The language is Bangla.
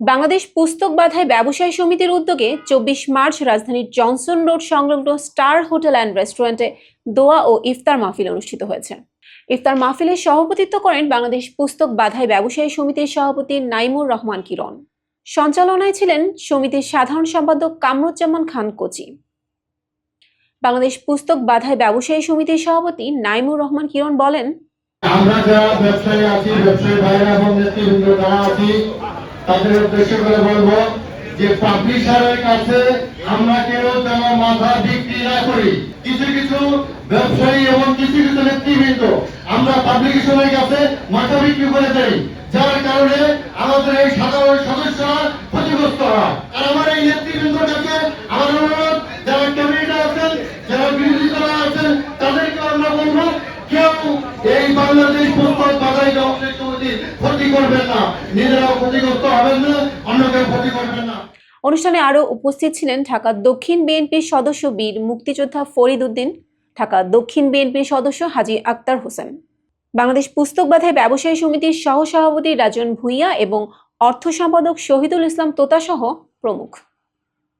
বাংলাদেশ পুস্তক বাধায় ব্যবসায়ী সমিতির উদ্যোগে চব্বিশ মার্চ রাজধানীর জনসন রোড সংলগ্ন স্টার হোটেল অ্যান্ড রেস্টুরেন্টে দোয়া ও ইফতার মাহফিল অনুষ্ঠিত হয়েছে। ইফতার মাহফিলের সভাপতিত্ব করেন বাংলাদেশ পুস্তক বাধায় ব্যবসায়ী সমিতির সভাপতি নাইমুর রহমান কিরণ। সঞ্চালনায় ছিলেন সমিতির সাধারণ সম্পাদক কামরুজ্জামান খান কোচি। বাংলাদেশ পুস্তক বাধায় ব্যবসায়ী সমিতির সভাপতি নাইমুর রহমান কিরণ বলেন, আমরা যারা ব্যবসায়ী আছি, ব্যবসায়ী এবং নেতৃবৃন্দ, যারা আছি তাদের উদ্দেশ্য করে বলব যে পাবলিশারের কাছে আমরা কেউ যেন মাথা বিক্রি না করি। কিছু কিছু ব্যবসায়ী এবং কিছু কিছু নেতৃবৃন্দ আমরা পাবলিকেশনের কাছে মাথা বিক্রি করে দেই, যার কারণে আমাদের এই সাধারণ সদস্যরা ক্ষতিগ্রস্ত হয়। আর আমার এই নেতৃবৃন্দর কাছে আমার অনুরোধ, যারা ক্যাবিনেটে আছেন, যারা বিরোধী দলে আছেন, তাদেরকে আমরা বলব, কেউ এই বাংলাদেশ পুস্তক বাজাই ব্যবসায়ী সমিতির ক্ষতি করবেন না অনুষ্ঠানে আরও উপস্থিত ছিলেন ঢাকা দক্ষিণ বিএনপির সদস্য বীর মুক্তিযোদ্ধা ফরিদ উদ্দিন ঢাকা দক্ষিণ বিএনপির সদস্য হাজি আক্তার হোসেন। বাংলাদেশ পুস্তক বাধায় ব্যবসায়ী সমিতির সহ সভাপতি রাজন ভূঁইয়া এবং অর্থ সম্পাদক শহীদুল ইসলাম তোতাসহ প্রমুখ।